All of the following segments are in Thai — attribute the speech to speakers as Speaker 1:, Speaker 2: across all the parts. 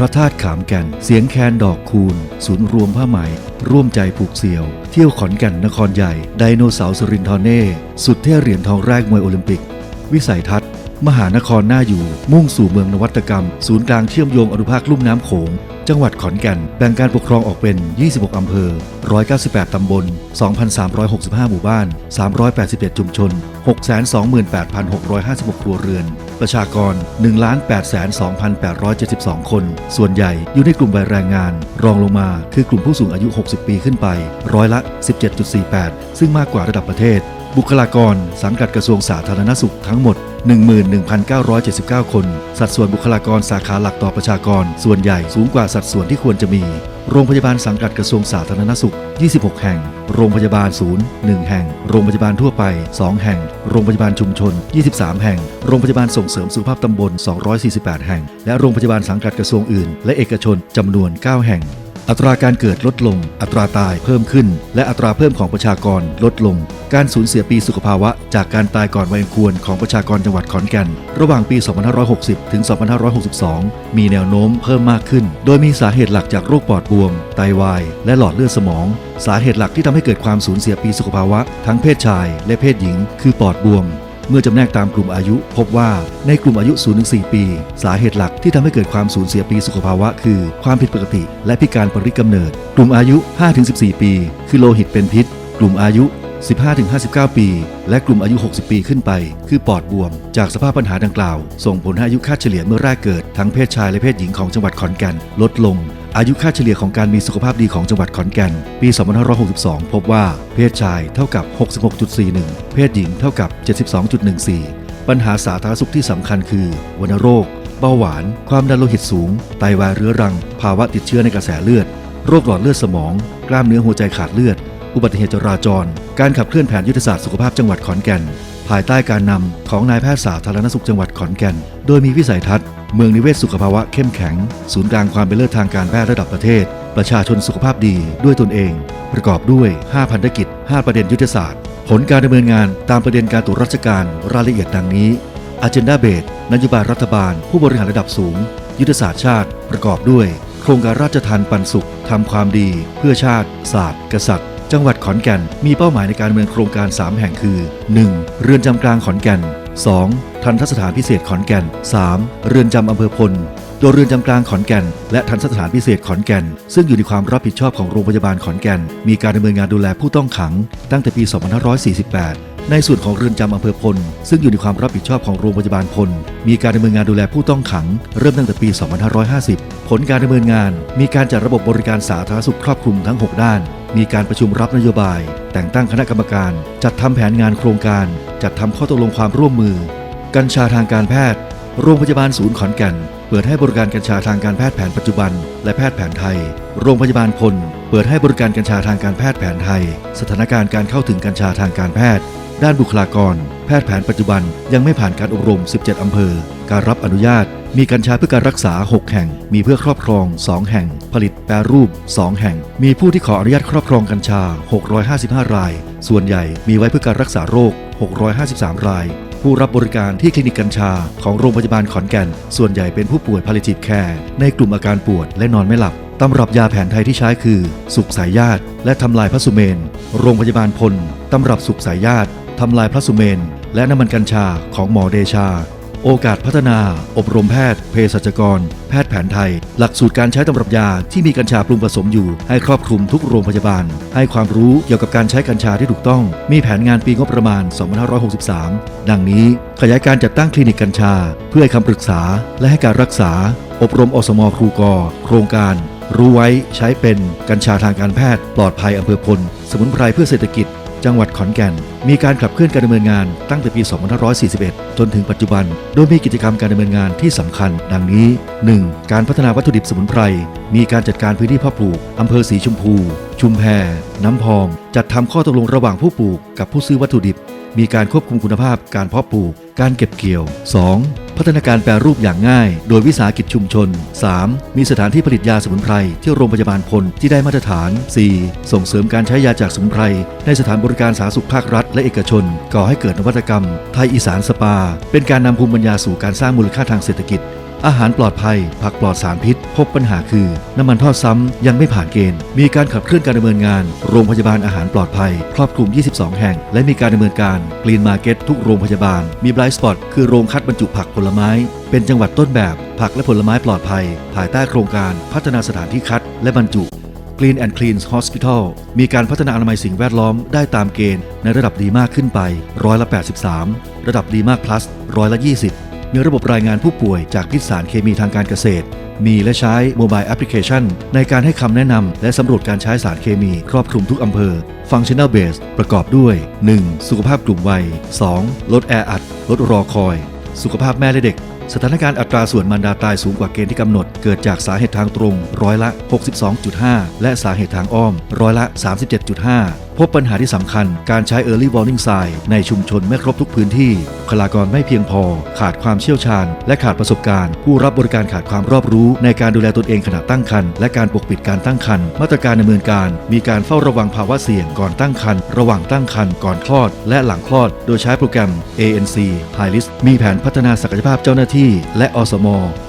Speaker 1: พระธาตุขามแก่น เสียงแคนดอกคูณ ศูนย์รวมผ้าไหม ร่วมใจผูกเสี่ยว เที่ยวขอนแก่นนครใหญ่ ไดโนเสาร์สรินทรเน่ สุดเท่เหรียญทองแรกมวยโอลิมปิก วิสัยทัศน์ มหานครน่าอยู่ มุ่งสู่เมืองนวัตกรรม ศูนย์กลางเชื่อมโยงอนุภาคลุ่มน้ำโขง จังหวัดขอนแก่นแบ่งการปกครองออกเป็น 26 อำเภอ 198 ตำบล 2,365 หมู่บ้าน 387 ชุมชน 628,656 ครัวเรือน ประชากร 1,802,872 คน ส่วนใหญ่อยู่ในกลุ่มวัยแรงงาน รองลงมาคือกลุ่มผู้สูงอายุ 60 ปีขึ้นไป ร้อยละ 17.48 ซึ่งมากกว่าระดับประเทศ บุคลากร สังกัดกระทรวงสาธารณสุขทั้งหมด 11,979 คน สัดส่วนบุคลากรสาขาหลักต่อประชากร ส่วนใหญ่สูงกว่าสัดส่วนที่ควรจะมี โรงพยาบาลสังกัดกระทรวงสาธารณสุข 26 แห่ง โรงพยาบาลศูนย์ 1 แห่ง โรงพยาบาลทั่วไป 2 แห่ง โรงพยาบาลชุมชน 23 แห่ง โรงพยาบาลส่งเสริมสุขภาพตำบล 248 แห่ง และโรงพยาบาลสังกัดกระทรวงอื่น และเอกชนจำนวน 9 แห่ง อัตราการเกิดลดลง อัตราตายเพิ่มขึ้น และอัตราเพิ่มของประชากรลดลง การสูญเสียปีสุขภาวะ จากการตายก่อนวัยควรของประชากรจังหวัดขอนแก่น ระหว่างปี 2560 ถึง 2562 มีแนวโน้มเพิ่มมากขึ้น โดยมีสาเหตุหลักจากโรคปอดบวม ไตวาย และหลอดเลือดสมอง สาเหตุหลักที่ทำให้เกิดความสูญเสียปีสุขภาวะ ทั้งเพศชาย และเพศหญิง คือปอดบวม เมื่อจำแนกตามกลุ่มอายุ พบว่าในกลุ่มอายุ 0-4 ปี สาเหตุหลักที่ทำให้เกิดความสูญเสียปีสุขภาวะ คือ ความผิดปกติ และพิการปริกำเนิด กลุ่มอายุ 5-14 ปี คือโลหิตเป็นพิษ กลุ่มอายุ 15-59 ปี และกลุ่มอายุ 60 ปีขึ้นไป คือปอดบวม จากสภาพปัญหาดังกล่าว ส่งผลให้อายุค่าเฉลี่ยเมื่อแรกเกิด ทั้งเพศชายและเพศหญิงของจังหวัดขอนแก่นลดลง อายุค่าเฉลี่ยของการมีสุขภาพดีของจังหวัดขอนแก่น ปี 2562 พบว่า เพศชายเท่ากับ 66.41 เพศหญิงเท่ากับ 72.14 ปัญหาสาธารณสุขที่สำคัญคือวัณโรค เบาหวาน ความดันโลหิตสูง ไตวายเรื้อรัง ภาวะติดเชื้อในกระแสเลือด โรคหลอดเลือดสมอง กล้ามเนื้อหัวใจขาดเลือด อุบัติเหตุจราจร การขับเคลื่อนแผนยุทธศาสตร์สุขภาพจังหวัดขอนแก่น ภายใต้การนำของนายแพทย์สาธารณสุขจังหวัดขอนแก่น โดยมีวิสัยทัศน์ เมืองนิเวศสุขภาวะเข้มแข็ง ศูนย์กลางความเป็นเลิศทางการแพทย์ระดับประเทศ ประชาชนสุขภาพดีด้วยตนเอง ประกอบด้วย 5 พันธกิจ 5 ประเด็นยุทธศาสตร์ ผลการดำเนินงานตามประเด็นการตรวจราชการรายละเอียดดังนี้ Agenda b a s e นโยบายรัฐบาล ผู้บริหารระดับสูง ยุทธศาสตร์ชาติ ประกอบด้วย โครงการราชทานปันสุขทำความดี เพื่อชาติ ศาสตร์ กษัตริย์ จังหวัดขอนแก่นมีเป้าหมายในการดำเนินโครงการ 3 แห่งคือ 1. เรือนจำกลางขอนแก่น 2. ทันทสถานพิเศษขอนแก่น 3. เรือนจำอำเภอพลโดยเรือนจำกลางขอนแก่น และทันสถานพิเศษขอนแก่น ซึ่งอยู่ในความรับผิดชอบของโรงพยาบาลขอนแก่น มีการดำเนินงานดูแลผู้ต้องขัง ตั้งแต่ปี 2548 ในส่วนของเรือนจำอำเภอพล ซึ่งอยู่ในความรับผิดชอบของโรงพยาบาลพล มีการดำเนินงานดูแลผู้ต้องขัง เริ่มตั้งแต่ปี 2550 ผลการดำเนินงาน มีการจัดระบบบริการสาธารณสุขครอบคลุมทั้ง 6 ด้าน มีการประชุมรับนโยบาย แต่งตั้งคณะกรรมการ จัดทำแผนงานโครงการ จัดทำข้อตกลงความร่วมมือ กัญชาทางการแพทย์ โรงพยาบาลศูนย์ขอนแก่น เปิดให้บริการกัญชาทางการแพทย์แผนปัจจุบัน และแพทย์แผนไทย โรงพยาบาลพล เปิดให้บริการกัญชาทางการแพทย์แผนไทย สถานการณ์การเข้าถึงกัญชาทางการแพทย์ ด้านบุคลากร แพทย์แผนปัจจุบันยังไม่ผ่านการอบรม 17 อำเภอ การรับอนุญาต มีกัญชาเพื่อการรักษา 6 แห่ง มีเพื่อครอบครอง 2 แห่ง ผลิตแปรรูป 2 แห่ง มีผู้ที่ขออนุญาตครอบครองกัญชา 655 ราย ส่วนใหญ่มีไว้เพื่อการรักษาโรค 653 ราย ผู้รับบริการที่คลินิกกัญชาของโรงพยาบาลขอนแก่น ส่วนใหญ่เป็นผู้ป่วย palliative care ในกลุ่มอาการปวดและนอนไม่หลับตำรับยาแผนไทยที่ใช้คือ สุขสายญาติ และทำลายพระสุเมน โรงพยาบาลพลตำรับสุขสายญาติทำลายพระสุเมน และน้ำมันกัญชาของหมอเดชา โอกาสพัฒนา อบรมแพทย์ เภสัชกร แพทย์แผนไทย หลักสูตรการใช้ตำรับยาที่มีกัญชาปรุงผสมอยู่ ให้ครอบคลุมทุกโรงพยาบาล ให้ความรู้เกี่ยวกับการใช้กัญชาที่ถูกต้อง มีแผนงานปีงบประมาณ 2563 ดังนี้ขยายการจัดตั้งคลินิกกัญชา เพื่อให้คำปรึกษา และให้การรักษา อบรมอสมครูกอโครงการ รู้ไว้ใช้เป็นกัญชาทางการแพทย์ ปลอดภัยอำเภอพล สมุนไพรเพื่อเศรษฐกิจ จังหวัดขอนแก่น มีการขับเคลื่อนการดำเนินงานตั้งแต่ปี 2541 จนถึงปัจจุบัน โดยมีกิจกรรมการดำเนินงานที่สำคัญ ดังนี้ 1. การพัฒนาวัตถุดิบสมุนไพร มีการจัดการพื้นที่เพาะปลูกอำเภอสีชมพู ชุมแพ น้ำพอง จัดทำข้อตกลงระหว่างผู้ปลูกกับผู้ซื้อวัตถุดิบ มีการควบคุมคุณภาพการเพาะปลูก การเก็บเกี่ยว 2. พัฒนาการแปรรูปอย่างง่าย โดยวิสาหกิจชุมชน 3. มีสถานที่ผลิตยาสมุนไพรที่โรงพยาบาลพลที่ได้มาตรฐาน 4. ส่งเสริมการใช้ยาจากสมุนไพรในสถานบริการสาธารณสุขภาครัฐ และเอกชน ก่อให้เกิดนวัตกรรม ไทยอีสานสปา เป็นการนำภูมิปัญญาสู่การสร้างมูลค่าทางเศรษฐกิจ อาหารปลอดภัย ผักปลอดสารพิษ พบปัญหาคือ น้ำมันทอดซ้ำยังไม่ผ่านเกณฑ์ มีการขับเคลื่อนการดำเนินงาน โรงพยาบาลอาหารปลอดภัย ครอบคลุม 22 แห่ง และมีการดำเนินการกรีนมาร์เก็ตทุกโรงพยาบาล มีบลายสปอตคือโรงคัดบรรจุผักผลไม้ เป็นจังหวัดต้นแบบ ผักและผลไม้ปลอดภัย ภายใต้โครงการพัฒนาสถานที่คัด และบรรจุ Clean and Clean Hospital มีการพัฒนาอนามัยสิ่งแวดล้อมได้ตามเกณฑ์ ในระดับดีมากขึ้นไปร้อยละ 83 ระดับดีมาก plus ร้อยละ 20 มีระบบรายงานผู้ป่วยจากพิษสารเคมีทางการเกษตร มีและใช้โมบายแอปพลิเคชัน ในการให้คำแนะนำและสำรวจการใช้สารเคมีครอบคลุมทุกอำเภอ Functional Base ประกอบด้วย 1. สุขภาพกลุ่มวัย 2. ลดแออัด ลดรอคอย สุขภาพแม่และเด็ก สถานการณ์อัตราส่วนมันดาตายสูงกว่าเกณฑ์ที่กำหนด เกิดจากสาเหตุทางตรงร้อยละ 62.5 และสาเหตุทางอ้อมร้อยละ 37.5 พบปัญหาที่สำคัญการใช้ Early Warning Sign ในชุมชนไม่ครบทุกพื้นที่บุคลากรไม่เพียงพอ ขาดความเชี่ยวชาญ และขาดประสบการณ์ ผู้รับบริการขาดความรอบรู้ ในการดูแลตนเองขณะตั้งครรภ์และการปกปิดการตั้งครรภ์มาตรการดำเนินการ มีการเฝ้าระวังภาวะเสี่ยงก่อนตั้งครรภ์ระหว่างตั้งครรภ์ก่อนคลอด และหลังคลอด โดยใช้โปรแกรม ANC High List มีแผนพัฒนาศักยภาพเจ้าหน้าที่ และอสม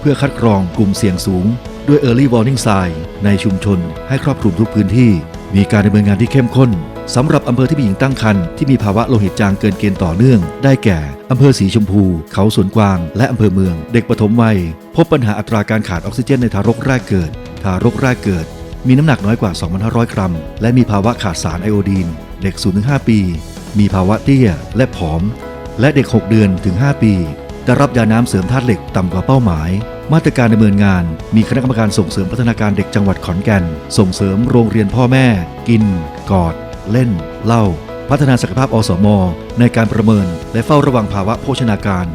Speaker 1: เพื่อคัดกรองกลุ่มเสี่ยงสูง ด้วย Early Warning Sign ในชุมชน ให้ครอบคลุมทุกพื้นที่ มีการดำเนินงานที่เข้มข้น สำหรับอำเภอที่มีหญิงตั้งครรภ์ที่มีภาวะโลหิตจางเกินเกณฑ์ต่อเนื่อง ได้แก่อำเภอสีชมพู เขาสวนกวาง และอำเภอเมือง เด็กปฐมวัย พบปัญหาอัตราการขาดออกซิเจนในทารกแรกเกิด ทารกแรกเกิด มีน้ำหนักน้อยกว่า 2,500 กรัม และมีภาวะขาดสารไอโอดีน เด็ก 0-5 ปี มีภาวะเตี้ยและผอม และเด็ก 6 เดือนถึง 5 ปีได้รับยาน้ำเสริมธาตุเหล็กต่ำกว่าเป้าหมาย มาตรการดำเนินงาน มีคณะกรรมการส่งเสริมพัฒนาการเด็กจังหวัดขอนแก่น ส่งเสริมโรงเรียนพ่อแม่ กิน กอด เล่น เล่า พัฒนาศักยภาพอสม ในการประเมิน และเฝ้าระวังภาวะโภชนาการ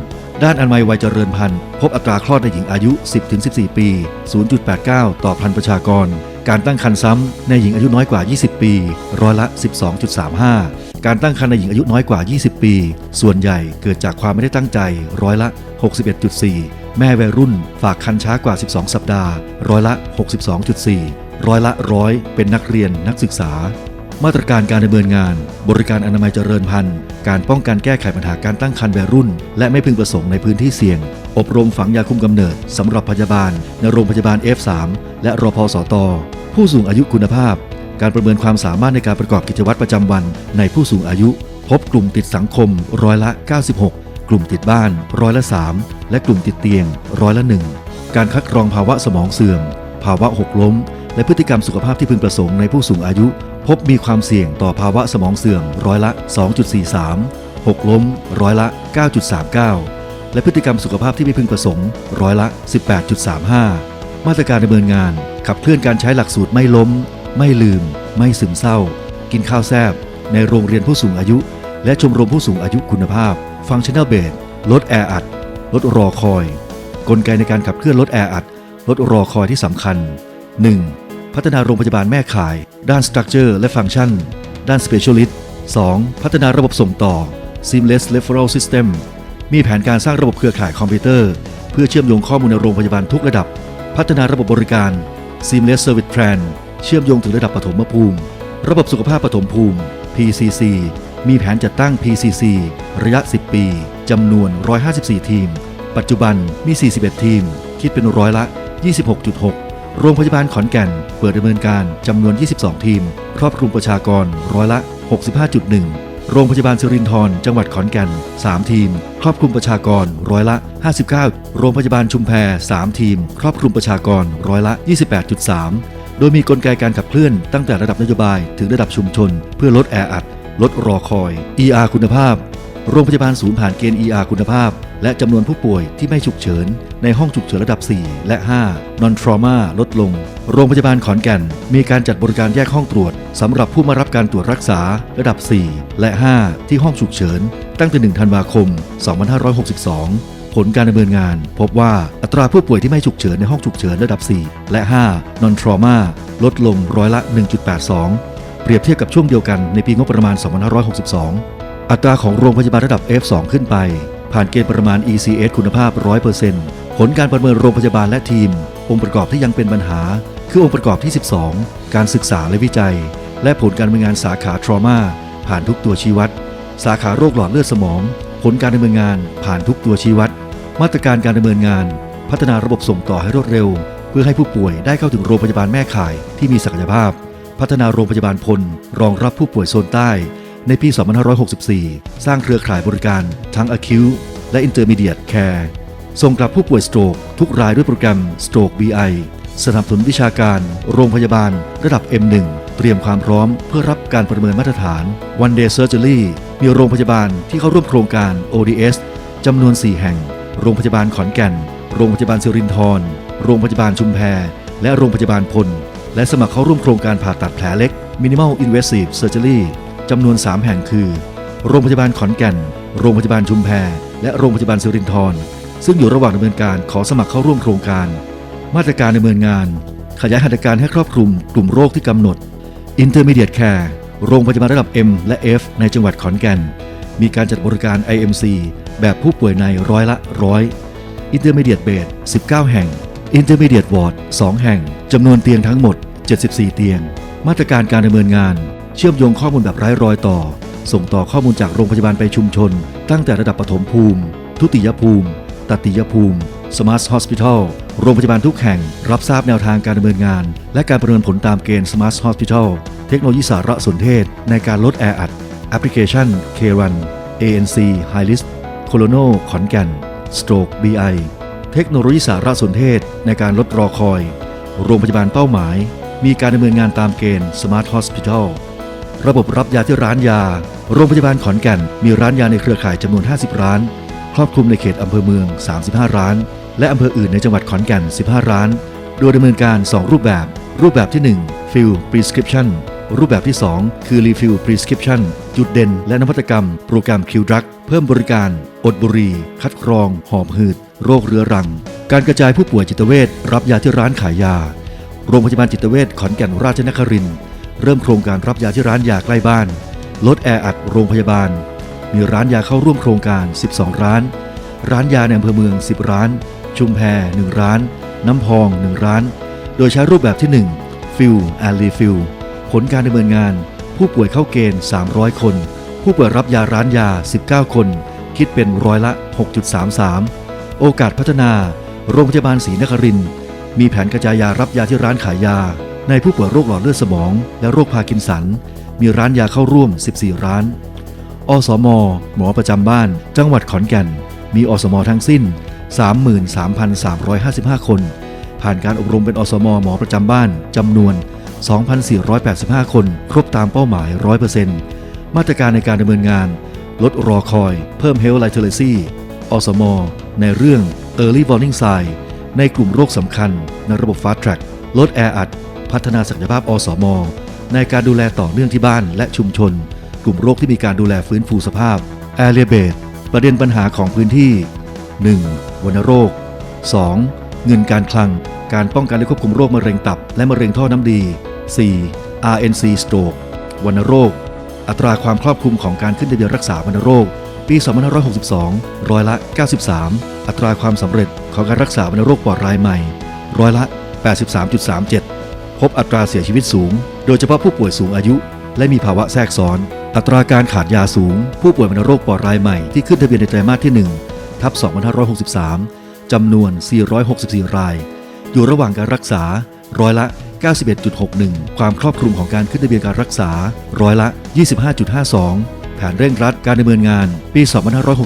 Speaker 1: ด้านอนามัยวัยเจริญพันธุ์พบอัตราคลอดในหญิงอายุ 10-14 ปี 0.89 ต่อพันประชากร การตั้งครรภ์ซ้ำในหญิงอายุน้อยกว่า 20 ปี ร้อยละ 12.35 การตั้งครรภ์ในหญิงอายุน้อยกว่า 20 ปี ส่วนใหญ่เกิดจากความไม่ได้ตั้งใจ ร้อยละ 61.4 แม่วัยรุ่นฝากคันช้ากว่า 12 สัปดาห์ ร้อยละ 62.4 ร้อยละร้อยเป็นนักเรียนนักศึกษา มาตรการการดำเนินงาน บริการอนามัยเจริญพันธุ์ การป้องกันแก้ไขปัญหาการตั้งครรภ์วัยรุ่น และไม่พึงประสงค์ในพื้นที่เสี่ยง อบรมฝังยาคุมกำเนิดสำหรับพยาบาลในโรงพยาบาล F3 และรพสต ผู้สูงอายุคุณภาพ การประเมินความสามารถในการประกอบกิจวัตรประจำวันในผู้สูงอายุ พบกลุ่มติดสังคมร้อยละ 96 กลุ่มติดบ้านร้อยละ 3 และกลุ่มติดเตียงร้อยละ 1 การคัดกรองภาวะสมองเสื่อม ภาวะหกล้ม และพฤติกรรมสุขภาพที่พึงประสงค์ในผู้สูงอายุ พบมีความเสี่ยงต่อภาวะสมองเสื่อมร้อยละ 2.43 หกล้มร้อยละ 9.39 และพฤติกรรมสุขภาพที่ไม่พึงประสงค์ร้อยละ 18.35 มาตรการดำเนินงาน ขับเคลื่อนการใช้หลักสูตรไม่ล้ม ไม่ลืม ไม่ซึมเศร้า กินข้าวแซบในโรงเรียนผู้สูงอายุ และชมรมผู้สูงอายุคุณภาพ ฟังชั่น n ลเบสลดแออัดลดรอคอย กลไกในการขับเคลื่อนลดแออัดลดรอคอยที่สำคัญ 1. พัฒนาโรงพยาบาลแม่ข่าย ด้านสตรัคเจอร์และฟังก์ชัน ด้าน Specialist 2. พัฒนาระบบส่งต่อ Seamless Referral System มีแผนการสร้างระบบเครือข่ายคอมพิวเตอร์ เพื่อเชื่อมโยงข้อมูลในโรงพยาบาลทุกระดับ พัฒนาระบบบริการ Seamless Service Plan เชื่อมโยงถึงระดับปฐมภูมิ ระบบสุขภาพปฐมภูมิ PCC มีแผนจัดตั้ง PCC ระยะ 10 ปี จำนวน 154 ทีม ปัจจุบันมี 41 ทีม คิดเป็นร้อยละ 26.6 โรงพยาบาลขอนแก่น เปิดดำเนินการจำนวน 22 ทีม ครอบคลุมประชากรร้อยละ 65.1 โรงพยาบาลสิรินธรจังหวัดขอนแก่น 3 ทีม ครอบคลุมประชากรร้อยละ 59 โรงพยาบาลชุมแพ3 ทีม ครอบคลุมประชากรร้อยละ 28.3 โดยมีกลไกการขับเคลื่อนตั้งแต่ระดับนโยบายถึงระดับชุมชน เพื่อลดแออัดลดรอคอย ER คุณภาพ โรงพยาบาลศูนย์ผ่านเกณฑ์ ER คุณภาพ และจำนวนผู้ป่วยที่ไม่ฉุกเฉิน ในห้องฉุกเฉินระดับ 4 และ 5 non trauma ลดลง โรงพยาบาลขอนแก่น มีการจัดบริการแยกห้องตรวจสำหรับผู้มารับการตรวจรักษาระดับ 4 และ 5 ที่ห้องฉุกเฉิน ตั้งแต่1ธันวาคม 2562ผลการดำเนินงาน พบว่าอัตราผู้ป่วยที่ไม่ฉุกเฉินในห้องฉุกเฉินระดับ 4 และ 5 non trauma ลดลงร้อยละ 1.82 เปรียบเทียบกับช่วงเดียวกันในปีงบประมาณ 2562 อัตราของโรงพยาบาลระดับ F2 ขึ้นไป ผ่านเกณฑ์ประมาณ ECS คุณภาพ 100%ผลการประเมินโรงพยาบาลและทีม องค์ประกอบที่ยังเป็นปัญหา คือองค์ประกอบที่ 12 การศึกษาและวิจัย และผลการดำเนินงานสาขา trauma ผ่านทุกตัวชี้วัด สาขาโรคหลอดเลือดสมอง ผลการดำเนินงานผ่านทุกตัวชี้วัด มาตรการการดำเนินงาน พัฒนาระบบส่งต่อให้รวดเร็ว เพื่อให้ผู้ป่วยได้เข้าถึงโรงพยาบาลแม่ข่ายที่มีศักยภาพ พัฒนาโรงพยาบาลพล รองรับผู้ป่วยโซนใต้ ในปี 2564 สร้างเครือข่ายบริการทั้ง acute และ intermediate care ส่งกลับผู้ป่วยสโตรกทุกรายด้วยโปรแกรม Stroke BI สนับสนุนวิชาการ โรงพยาบาล ระดับ M1 เตรียมความพร้อมเพื่อรับการประเมินมาตรฐาน One Day Surgery มีโรงพยาบาลที่เข้าร่วมโครงการ ODS จำนวน 4 แห่ง โรงพยาบาลขอนแก่น โรงพยาบาลสิรินธร โรงพยาบาลชุมแพ และโรงพยาบาลพล และสมัครเข้าร่วมโครงการผ่าตัดแผลเล็ก Minimal Invasive Surgery จำนวน 3 แห่งคือ โรงพยาบาลขอนแก่น โรงพยาบาลชุมแพและโรงพยาบาลสิรินธรซึ่งอยู่ระหว่างดำเนินการขอสมัครเข้าร่วมโครงการ มาตรการดำเนินงาน ขยายหัตถการให้ครอบคลุมกลุ่มโรคที่กำหนด Intermediate Care โรงพยาบาลระดับ M และ F ในจังหวัดขอนแก่น มีการจัดบริการ IMC แบบผู้ป่วยในร้อยละร้อย Intermediate Bed 19 แห่ง Intermediate Ward 2 แห่ง จำนวนเตียงทั้งหมด 74 เตียง มาตรการการดำเนินงาน เชื่อมโยงข้อมูลแบบไร้รอยต่อ ส่งต่อข้อมูลจากโรงพยาบาลไปชุมชน ตั้งแต่ระดับปฐมภูมิ ทุติยภูมิ ตติยภูมิ Smart Hospital โรงพยาบาลทุกแห่ง รับทราบแนวทางการดำเนินงาน และการประเมินผลตามเกณฑ์ Smart Hospital เทคโนโลยีสารสนเทศ ในการลดแออัดแอปพลิเคชัน K-Run ANC High List โคโลโนขอนแก่น Stroke BI เทคโนโลยีสารสนเทศ ในการลดรอคอย โรงพยาบาลเป้าหมาย มีการดำเนินงานตามเกณฑ์ Smart Hospital ระบบรับยาที่ร้านยา โรงพยาบาลขอนแก่น มีร้านยาในเครือข่ายจำนวน 50 ร้าน ครอบคลุมในเขตอำเภอเมือง 35 ร้าน และอำเภออื่นในจังหวัดขอนแก่น 15 ร้าน โดยดำเนินการ 2 รูปแบบ รูปแบบที่ 1 Fill Prescription รูปแบบที่ 2 คือ Refill Prescription จุดเด่น และนวัตกรรม โปรแกรม Q Drug เพิ่มบริการ อดบุรี คัดกรอง หอบหืด โรคเรื้อรัง การกระจายผู้ป่วยจิตเวชรับยาที่ร้านขายยา โรงพยาบาลจิตเวชขอนแก่นราชนครินทร์ เริ่มโครงการรับยาที่ร้านยาใกล้บ้าน ลดแออัดโรงพยาบาล มีร้านยาเข้าร่วมโครงการ 12 ร้าน ร้านยาในอำเภอเมือง 10 ร้าน ชุมแพ1ร้าน น้ำพอง 1 ร้าน โดยใช้รูปแบบที่1ฟิลแอนรีฟิลผลการดำเนินงาน ผู้ป่วยเข้าเกณฑ์ 300 คน ผู้ป่วยรับยาร้านยา 19 คน คิดเป็นร้อยละ 6.33 โอกาสพัฒนา โรงพยาบาลศรีนครินมีแผนกระจายยารับยาที่ร้านขายยา ในผู้ป่วยโรคหลอดเลือดสมอง และโรคพาร์กินสัน มีร้านยาเข้าร่วม 14 ร้าน อสม หมอประจำบ้าน จังหวัดขอนแก่น มีอสมทั้งสิ้น 33,355 คน ผ่านการอบรมเป็นอสมหมอประจำบ้านจำนวน 2,485 คน ครบตามเป้าหมาย 100%มาตรการในการดำเนินงาน ลดรอคอย เพิ่ม Health Literacy อสม ในเรื่อง Early Warning Sign ในกลุ่มโรคสำคัญในระบบ Fast Track ลดแออัด พัฒนาศักยภาพอสม ในการดูแลต่อเนื่องที่บ้านและชุมชน กลุ่มโรคที่มีการดูแลฟื้นฟูสภาพ Area b a s e ประเด็นปัญหาของพื้นที่ 1. วัณโรค 2. เงินการคลัง การป้องกันและควบคุมโรคมะเร็งตับ และมะเร็งท่อน้ำดี 4. RNC Stroke วัณโรค อัตราความครอบคลุมของการขึ้นทะเบียนรักษาวัณโรค ปี 2562 ร้อยละ 93 อัตราความสำเร็จของการรักษาวัณโรคปอดรายใหม่ ร้อยละ 83.37 พบอัตราเสียชีวิตสูง โดยเฉพาะผู้ป่วยสูงอายุ และมีภาวะแทรกซ้อน อัตราการขาดยาสูง ผู้ป่วยวัณโรคปอดรายใหม่ที่ขึ้นทะเบียนในไตรมาสที่ 1 ทับ 2563 จำนวน 464 ราย อยู่ระหว่างการรักษา ร้อยละ 91.61 ความครอบคลุมของการขึ้นทะเบียนการรักษา ร้อยละ 25.52 แผนเร่งรัดการดำเนินงานปี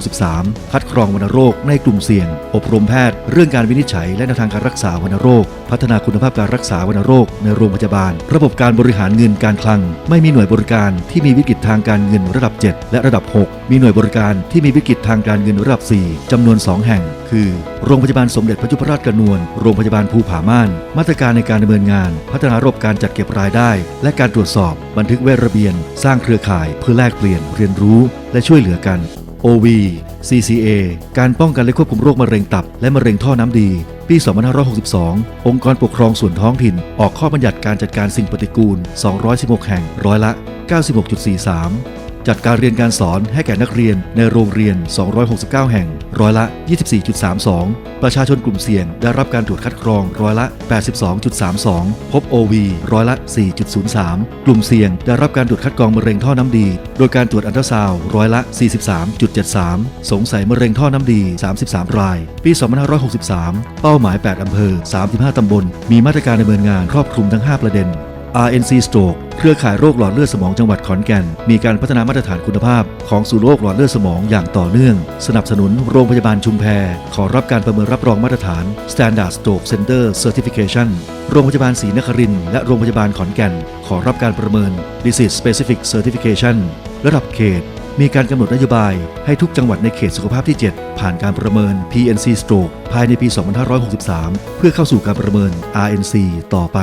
Speaker 1: 2563 คัดกรองวัณโรคในกลุ่มเสี่ยง อบรมแพทย์ เรื่องการวินิจฉัย และแนวทางการรักษาวัณโรค พัฒนาคุณภาพการรักษาวัณโรคในโรงพยาบาล ระบบการบริหารเงินการคลัง ไม่มีหน่วยบริการที่มีวิกฤตทางการเงินระดับ 7 และระดับ 6 มีหน่วยบริการที่มีวิกฤตทางการเงินระดับ 4 จำนวน 2 แห่ง คือ โรงพยาบาลสมเด็จพระยุพราชกระนวลโรงพยาบาลภูผาม่าน มาตรการในการดำเนินงาน พัฒนาระบบการจัดเก็บรายได้ และการตรวจสอบ บันทึกเวทระเบียน สร้างเครือข่ายเพื่อแลกเปลี่ยนเรียนรู้และช่วยเหลือกัน OV CCA การป้องกันและควบคุมโรคมะเร็งตับ และมะเร็งท่อน้ำดี ปี 2562 องค์กรปกครองส่วนท้องถิ่น ออกข้อบัญญัติการจัดการสิ่งปฏิกูล 216 แห่ง ร้อยละ 96.43 จัดการเรียนการสอนให้แก่นักเรียนในโรงเรียน 269 แห่ง ร้อยละ 24.32 ประชาชนกลุ่มเสี่ยงได้รับการตรวจคัดกรองร้อยละ 82.32 พบ OV ร้อยละ 4.03 กลุ่มเสี่ยงได้รับการตรวจคัดกรองมะเร็งท่อน้ำดี โดยการตรวจอันตราซาวร้อยละ 43.73 สงสัยมะเร็งท่อน้ำดี 33 ราย ปี 2563 เป้าหมาย 8 อำเภอ 35 ตำบล มีมาตรการดำเนินงานครอบคลุมทั้ง 5 ประเด็น RNC Stroke เครือข่ายโรคหลอดเลือดสมองจังหวัดขอนแก่น มีการพัฒนามาตรฐานคุณภาพ ของสู่โรคหลอดเลือดสมองอย่างต่อเนื่อง สนับสนุนโรงพยาบาลชุมแพ ขอรับการประเมินรับรองมาตรฐาน Standard Stroke Center Certification โรงพยาบาลศรีนครินทร์และโรงพยาบาลขอนแก่น ขอรับการประเมิน Disease Specific Certification ระดับเขต มีการกำหนดนโยบาย ให้ทุกจังหวัดในเขตสุขภาพที่ 7 ผ่านการประเมิน PNC Stroke ภายในปี 2563 เพื่อเข้าสู่การประเมิน RNC ต่อไป